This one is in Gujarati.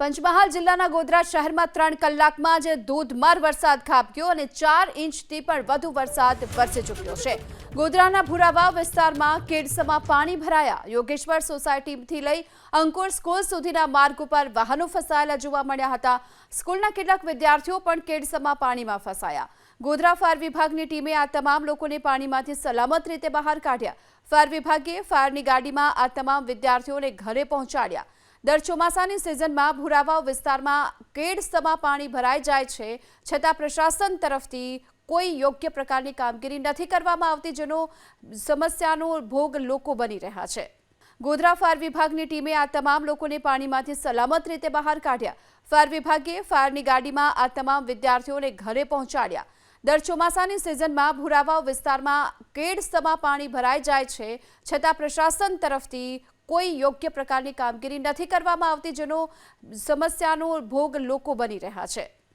પંચમહાલ જિલ્લાના ગોધરા શહેરમાં ત્રણ કલાકમાં જ ધોધમાર વરસાદ ખાબક્યો અને ચાર ઇંચથી પણ વધુ વરસાદ વરસી ચૂક્યો છે. ગોધરાના ભુરાવાવ વિસ્તારમાં કેડસમાં પાણી ભરાયા. યોગેશ્વર સોસાયટીથી લઈ અંકુર સ્કૂલ સુધીના માર્ગ ઉપર વાહનો ફસાયેલા જોવા મળ્યા હતા. સ્કૂલના કેટલાક વિદ્યાર્થીઓ પણ કેડસમાં પાણીમાં ફસાયા. ગોધરા ફાયર વિભાગની ટીમે આ તમામ લોકોને પાણીમાંથી સલામત રીતે બહાર કાઢ્યા. ફાયર વિભાગે ફાયરની ગાડીમાં આ તમામ વિદ્યાર્થીઓને ઘરે પહોંચાડ્યા. દર ચોમાસાની સિઝનમાં ભુરાવાવ વિસ્તારમાં કેડસમાં પાણી ભરાઈ જાય છે, છતાં પ્રશાસન તરફથી કોઈ યોગ્ય પ્રકારની કામગીરી નથી કરવામાં આવતી, જેનો સમસ્યાનો ભોગ લોકો બની રહ્યા છે. ગોધરા ફાયર વિભાગની ટીમે આ તમામ લોકોને પાણીમાંથી સલામત રીતે બહાર કાઢ્યા. ફાયર વિભાગે ફાયરની ગાડીમાં આ તમામ વિદ્યાર્થીઓને ઘરે પહોંચાડ્યા. દર ચોમાસાની સિઝનમાં ભુરાવાવ વિસ્તારમાં કેડસમાં પાણી ભરાઈ જાય છે, છતાં પ્રશાસન તરફથી કોઈ યોગ્ય પ્રકારની કામગીરી નથી કરવામાં આવતી જેનો સમસ્યાનો ભોગ લોકો બની રહ્યા છે.